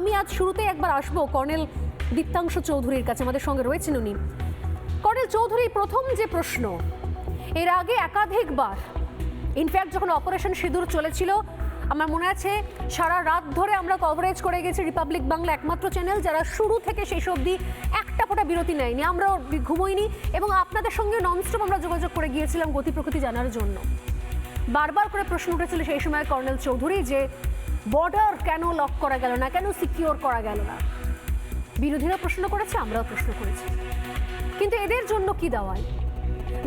আমি আজ শুরুতে একবার আসব কর্নেল দীপ্তাংশ চৌধুরীর কাছে। আমাদের সঙ্গে রয়েছেন উনি। কর্নেল চৌধুরী, প্রথম যে প্রশ্ন, এর আগে একাধিকবার ইনফ্যাক্ট যখন অপারেশন সিঁদুর চলেছিল, আমার মনে আছে সারা রাত ধরে আমরা কভারেজ করে গেছি রিপাবলিক বাংলা একমাত্র চ্যানেল যারা শুরু থেকে শেষ অবধি একটা ফোঁটা বিরতি নেয়নি। আমরাও ঘুমোইনি এবং আপনাদের সঙ্গে ননস্টপ আমরা যোগাযোগ করে গিয়েছিলাম গতি প্রকৃতি জানার জন্য। বারবার করে প্রশ্ন উঠেছিল সেই সময় কর্নেল চৌধুরী যে বর্ডার কেন লক করা গেল না? কেন সিকিওর করা গেল না? বিরোধীরা প্রশ্ন করেছে, আমরাও প্রশ্ন করেছি। কিন্তু এদের জন্য কি দাওয়াই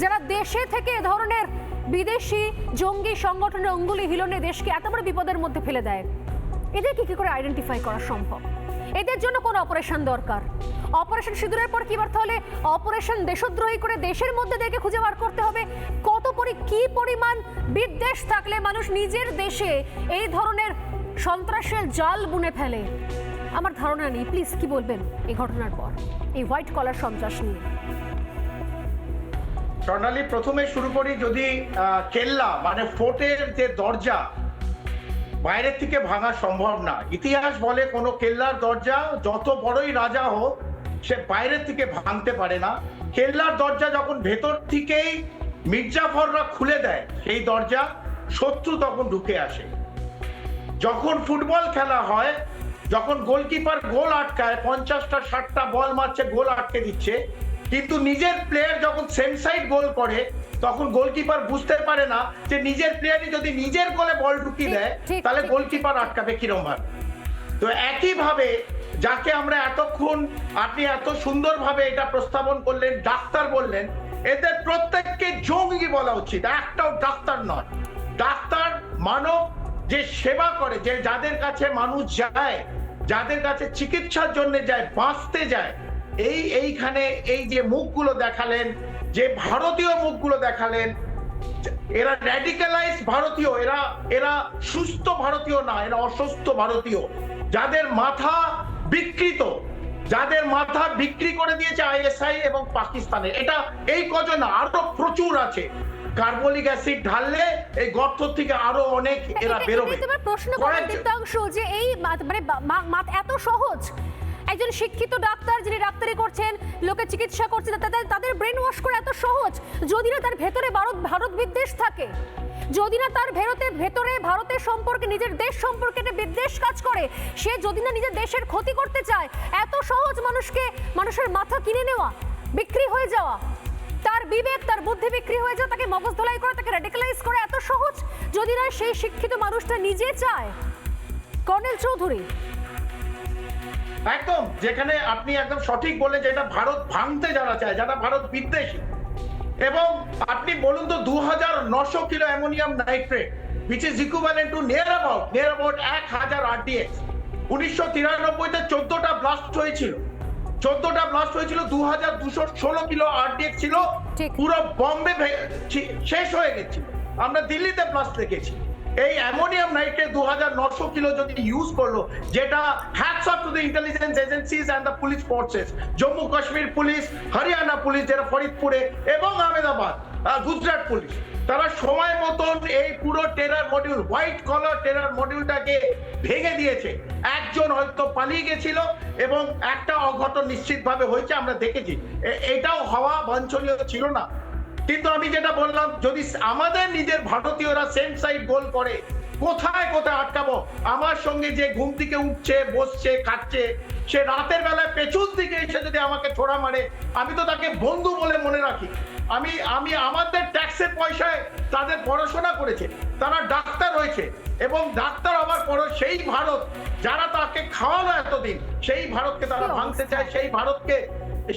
যারা দেশে থেকে এ ধরনের বিদেশি জঙ্গি সংগঠনের অঙ্গুলি হিলনে দেশকে এত বড় বিপদের মধ্যে ফেলে দেয়, এদের কি কি করে আইডেন্টিফাই করা সম্ভব? এদের জন্য কোন অপারেশন দরকার? অপারেশন সিঁদুরের পর কি বার্তা হলে অপারেশন দেশদ্রোহী করে দেশের মধ্যে দেখে খুঁজে বার করতে হবে? কত পরি, কি পরিমাণ বিদ্বেষ থাকলে মানুষ নিজের দেশে এই ধরনের সন্ত্রাসের জাল বুনে ফেলে। আমার ধারণা নেই, প্লিজ কি বলবেন এই ঘটনার পর? এই হোয়াইট কলার সন্ত্রাস নিয়ে। স্বর্ণালী প্রথমে শুরু করি যদি কেল্লা মানে ফোর্টের যে দরজা, বাইরের থেকে ভাঙা সম্ভব না। ইতিহাস বলে কোনো কেল্লার দরজা যত বড়ই রাজা হোক, সে বাইরের থেকে ভাঙতে পারে না। কেল্লার দরজা যখন ভেতর থেকেই মির্জাফররা খুলে দেয়, সেই দরজা শত্রু তখন ঢুকে আসে। যখন ফুটবল খেলা হয় যখন গোলকিপার গোল আটকায় পঞ্চাশটা ষাটটা বল মারছে গোল আটকে দিচ্ছে কিন্তু নিজের প্লেয়ার যখন সেম সাইড গোল করে তখন গোলকিপার বুঝতে পারে না যে নিজের প্লেয়ারই যদি নিজের গোলে বল ঢুকিয়ে দেয় তাহলে গোলকিপার আটকাবে কিরম ভাবে তো একইভাবে যাকে আমরা এতক্ষণ আপনি এত সুন্দরভাবে এটা প্রস্তাবন করলেন ডাক্তার বললেন এদের প্রত্যেককে জঙ্গি বলা উচিত। একটাও ডাক্তার নয়। ডাক্তার মানব যে সেবা করে, যে যাদের কাছে মানুষ যায়, যাদের কাছে চিকিৎসার জন্য যায়, বাঁচতে যায়, এই এইখানে এই যে মুখগুলো দেখালেন, যে ভারতীয় মুখগুলো দেখালেন, এরা র্যাডিক্যালাইজ ভারতীয়, এরা এরা সুস্থ ভারতীয় না, এরা অসুস্থ ভারতীয়, যাদের মাথা বিকৃত যাদের মাথা বিক্রি করে দিয়েছে আইএসআই এবং পাকিস্তানে। এটা এই কজন আরও প্রচুর আছে। কার্বলিক অ্যাসিড ঢাললে এই গর্ত থেকে আরও অনেক এরা বেরোবে। প্রশ্ন করার দীপ্তাংশ যে এই মানে এত সহজ। একজন শিক্ষিত ডাক্তার যিনি ডাক্তারি করছেন লোকে চিকিৎসা করছেন তাদের তাদের ব্রেন ওয়াশ করে এত সহজ যদি না তার ভেতরে ভারত ভারত বিদ্বেষ থাকে। যদি না তার ভেতরে ভেতরে ভারতের সম্পর্কে, নিজের দেশ সম্পর্কে একটা বিদ্বেষ কাজ করে, সে যদি না নিজের দেশের ক্ষতি করতে চায়, এত সহজ মানুষকে, মানুষের মাথা কিনে নেওয়া, বিক্রি হয়ে যাওয়া, তার বিবেক, তার বুদ্ধি বিক্রি হয়ে যাওয়া, তাকে মগজ ধোলাই করে, তাকে রেডিকালাইজ করে এত সহজ, যদি না সেই শিক্ষিত মানুষটা নিজে চায়? কর্নেল চৌধুরী। একদম, যেখানে আপনি একদম সঠিক বললেন যে এটা ভারত ভাঙতে যারা চায়, যারা ভারত বিদ্বেষী এবং আপনি বলুন তো দু হাজার নশো kilo ammonium nitrate which is equivalent to near about near about এক হাজার আরডিএক্স উনিশশো তিরানব্বইতে চোদ্দটা ব্লাস্ট হয়েছিল। চোদ্দটা ব্লাস্ট হয়েছিল দু হাজার দুশো ষোলো কিলো আরডিএক্স ছিল। পুরো বম্বে শেষ হয়ে গেছিল। আমরা দিল্লিতে ব্লাস্ট দেখেছি। এই অ্যামোনিয়াম নাইট্রেট দু হাজার নশো কিলো যদি ইউজ করল, যেটা hats off to the intelligence agencies and the police forces Jammu Kashmir police Haryana police যারা ফরিদপুরে, এবং আহমেদাবাদ গুজরাট পুলিশ তারা সময় মতন এই পুরো terror module white collar terror মডিউলটাকে ভেঙে দিয়েছে। একজন হয়তো পালিয়ে গেছিল এবং একটা অঘটন নিশ্চিতভাবে হয়েছে, আমরা দেখেছি। এটাও হওয়া বাঞ্ছনীয় ছিল না। কিন্তু আমি যেটা বললাম যদি আমাদের নিজের ভারতীয়রা সেম সাইড গোল করে কোথায় কোথায় আটকাবো? আমার সঙ্গে যে ঘুম থেকে উঠছে বসছে খাচ্ছে সে রাতের বেলায় পেছন দিকে এসে যদি আমাকে ছোড়া মারে আমি তো তাকে বন্ধু বলে মনে রাখি। আমি আমি আমাদের ট্যাক্সের পয়সায় তাদের পড়াশোনা করেছে তারা ডাক্তার হয়েছে এবং ডাক্তার হওয়ার পরও সেই ভারত যারা তাকে খাওয়ানো এতদিন সেই ভারতকে তারা ভাঙতে চায় সেই ভারতকে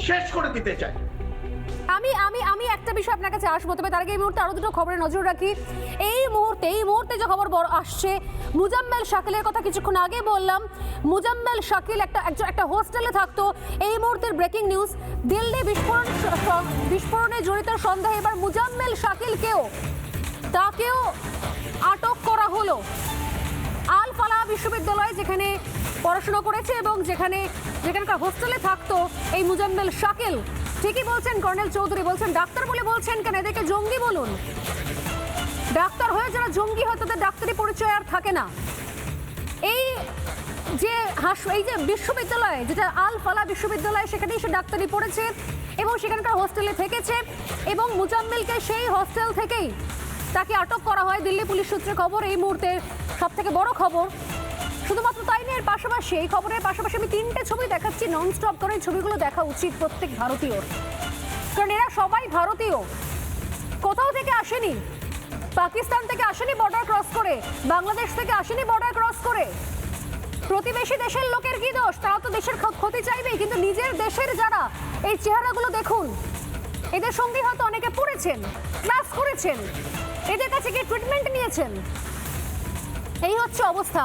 শেষ করে দিতে চায়। আমি আমি আমি একটা বিষয় আপনার কাছে আসব, তবে তার আগে এই মুহূর্তে আরও দুটো খবরে নজর রাখি। এই মুহূর্তে এই মুহূর্তে যে খবর বড় আসছে, মুজাম্মেল শাকিলের কথা কিছুক্ষণ আগে বললাম, মুজাম্মেল শাকিল একটা, একজন, একটা হোস্টেলে থাকতো। এই মুহূর্তের ব্রেকিং নিউজ দিল্লি বিস্ফোরণ, বিস্ফোরণে জড়িত সন্দেহে, এবার মুজাম্মেল শাকিলকেও, তাকেও আটক করা হলো। আল ফালাহ বিশ্ববিদ্যালয়, যেখানে পড়াশোনা করেছে এবং যেখানে, যেখানকার হোস্টেলে থাকতো, এই মুজাম্মেল শাকিল ঠিকই বলছেন কর্নেল চৌধুরী, বলছেন ডাক্তার বলে বলছেন কেন? এদেরকে জঙ্গি বলুন। ডাক্তার হয়ে যারা জঙ্গি হয়, তাদের ডাক্তারি পরিচয় আর থাকে না। এই যে হাস, এই যে বিশ্ববিদ্যালয়, যেটা আল ফালা বিশ্ববিদ্যালয়, সেখানেই সে ডাক্তারি পড়েছে এবং সেখানকার হোস্টেলে থেকেছে এবং মুজাম্মিলকে সেই হোস্টেল থেকেই তাকে আটক করা হয়। দিল্লি পুলিশ সূত্রে খবর, এই মুহূর্তে সব থেকে বড় খবর শুধুমাত্র তাই নয়, এর পাশাপাশি, এই খবরের পাশাপাশি আমি তিনটে ছবি দেখাচ্ছি নন স্টপ করে ছবিগুলো দেখা উচিত প্রত্যেক ভারতীয়র। কারণ এরা সবাই ভারতীয়। কোথাও থেকে আসেনি। পাকিস্তান থেকে আসেনি বর্ডার ক্রস করে। বাংলাদেশ থেকে আসেনি বর্ডার ক্রস করে। প্রতিবেশী দেশের লোকের কি দোষ? তারা তো দেশের ক্ষতি চাইবেই। কিন্তু নিজের দেশের যারা, এই চেহারাগুলো দেখুন, এদের সঙ্গে হয়তো অনেকে পড়েছেন ক্লাস করেছেন, এদের কাছে গিয়ে ট্রিটমেন্ট নিয়েছেন। এই হচ্ছে অবস্থা।